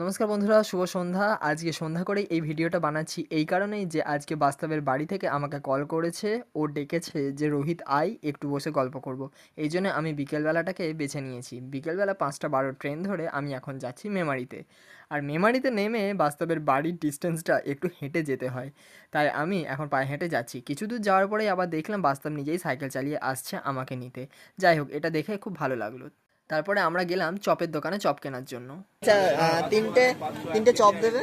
নমস্কার বন্ধুরা, শুভ সন্ধ্যা। আজকে সন্ধ্যা করে এই ভিডিওটা বানাচ্ছি এই কারণেই যে আজকে বাস্তবের বাড়ি থেকে আমাকে কল করেছে, ও ডেকেছে যে রোহিত আই, একটু বসে গল্প করব। এই জন্য আমি বিকেলবেলাটাকে বেছে নিয়েছি। বিকেলবেলা পাঁচটা বারো ট্রেন ধরে আমি এখন যাচ্ছি মেমারিতে। আর মেমারিতে নেমে বাস্তবের বাড়ির ডিস্টেন্সটা একটু হেঁটে যেতে হয়। তাই আমি এখন পায়ে হেঁটে যাচ্ছি। কিছু দূর যাওয়ার পরেই আবার দেখলাম বাস্তব নিজেই সাইকেল চালিয়ে আসছে আমাকে নিতে। যাই হোক, এটা দেখে খুব ভালো লাগল। তারপরে আমরা গেলাম চপের দোকানে চপ কেনার জন্য। আচ্ছা তিনটে তিনটে চপ দেবে?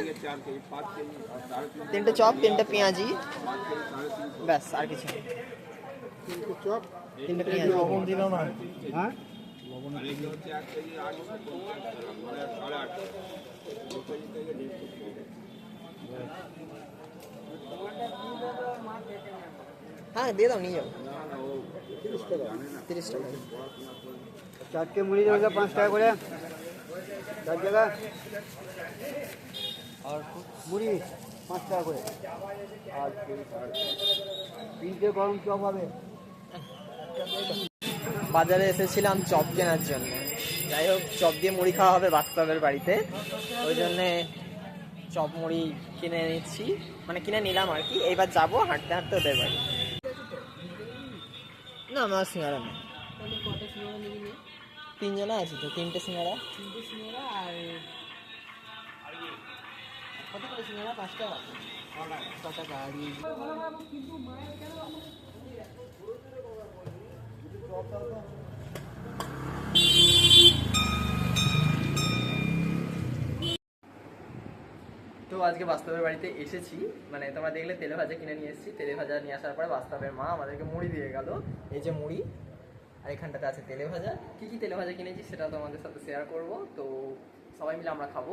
তিনটে চপ তিনটে পেঁয়াজি। ব্যাস আর কিছু তিনটে পেঁয়াজি। হ্যাঁ? হ্যাঁ দিয়ে দাও নিয়ে যাও। তিরিশ টাকা। তিরিশ টাকা। চারটে মুড়ি দেবে পাঁচ টাকা করে। চার জায়গা আর মুড়ি পাঁচ টাকা করে। আর তিনটে গরম চপ হবে। বাজারে এসেছিলাম চপ কেনার জন্য। যাই হোক, চপ দিয়ে মুড়ি খাওয়া হবে বাস্তবের বাড়িতে। ওই জন্যে চপ মুড়ি কিনে নিচ্ছি মানে কিনে নিলাম আর কি। এইবার যাব হাঁটতে হাঁটতে ওদের বাড়ি। না, আমার সিঙ্গারা না তিনজনে আছে তো তিনটে সিঙ্গারা। কত করে সিঙ্গারা? পাঁচ টাকা ছ টাকা আর তো আজকে বাস্তবের বাড়িতে এসেছি। মানে তোমরা দেখলে তেলে ভাজা কিনে নিয়ে এসেছি। তেলে ভাজা নিয়ে আসার পরে বাস্তবের মা আমাদেরকে মুড়ি দিয়ে গেল। এই যে মুড়ি আর এখানটাতে আছে তেলে ভাজা। কী কী তেলে ভাজা কিনেছি সেটা তোমাদের সাথে শেয়ার করব। তো সবাই মিলে আমরা খাব।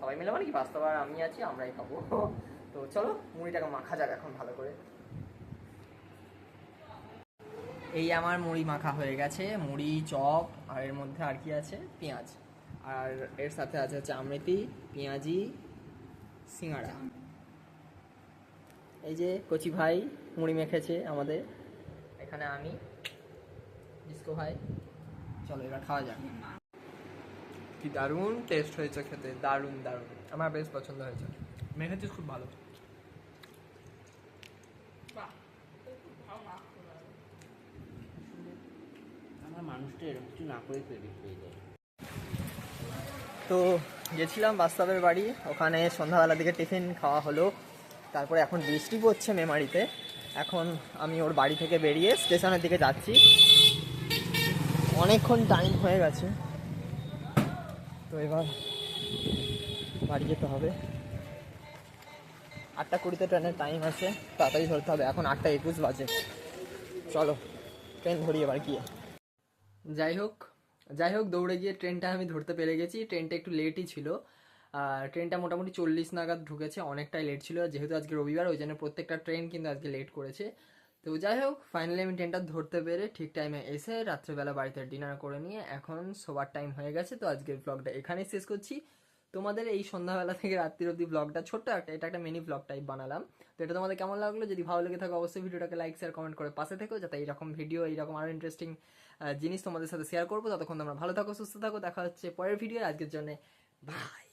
সবাই মিলে মানে কি, বাস্তব আর আমি আছি, আমরাই খাব। তো চলো, মুড়িটাকে মাখা যাক এখন ভালো করে। এই আমার মুড়ি মাখা হয়ে গেছে। মুড়ি, চপ, আর এর মধ্যে আর কি আছে? পেঁয়াজ। আর এর সাথে আছে হচ্ছে আমৃতি, পেঁয়াজি, সিঙ্গাড়া। এই যে কচি ভাই মুড়ি মেখেছে আমাদের। এখানে আমি ডিস্কো ভাই চলো এবার খাওয়া যাক। কি দারুণ টেস্ট হয়েছে খেতে দারুণ দারুণ। আমার বেশ পছন্দ হয়েছে। মেখেছিস খুব ভালো। আমরা মানুষটা এরকম কিছু না করে ক্রেডিট পেয়ে যাই তো গেছিলাম বাস্তবের বাড়ি ওখানে সন্ধ্যাবেলার দিকে টিফিন খাওয়া হলো। তারপরে এখন বৃষ্টি পড়ছে মেমারিতে। এখন আমি ওর বাড়ি থেকে বেরিয়ে স্টেশনের দিকে যাচ্ছি। অনেকক্ষণ টাইম হয়ে গেছে। তো এবার বাড়ি যেতে হবে। আটটা কুড়িতে ট্রেনের টাইম আছে, তাড়াতাড়ি ধরতে হবে। এখন আটটা একুশ বাজে। চলো ট্রেন ধরি এবার গিয়ে। যাই হোক যাই হোক, দৌড়ে গিয়ে ট্রেনটা আমি ধরতে পেরে গেছি। ট্রেনটা একটু লেটই ছিল। আর ট্রেনটা মোটামুটি চল্লিশ নাগাদ ঢুকেছে, অনেকটাই লেট ছিল। যেহেতু আজকে রবিবার, ওই জন্য প্রত্যেকটা ট্রেন কিন্তু আজকে লেট করেছে। তো যাই হোক ফাইনালি আমি ট্রেনটা ধরতে পেরে ঠিক টাইমে এসে রাত্রেবেলা বাড়িতে ডিনার করে নিয়ে এখন শোবার টাইম হয়ে গেছে। তো আজকের ব্লগটা এখানেই শেষ করছি। তোমাদের এই সন্ধ্যাবেলা থেকে রাত্রির অবধি ব্লগটা ছোট্ট একটা এটা একটা মিনি ব্লগ টাইপ বানালাম। তো এটা তোমাদের কেমন লাগল? যদি ভালো লেগে থাকে অবশ্যই ভিডিওটাকে লাইক শেয়ার কমেন্ট করে পাশে থেকো যাতে এইরকম ভিডিও এইরকম আরও ইন্টারেস্টিং জিনিস তোমাদের সাথে শেয়ার করব। ততক্ষণ তোমরা ভালো থাকো, সুস্থ থাকো। দেখা হচ্ছে পরের ভিডিও আজকের জন্য বাই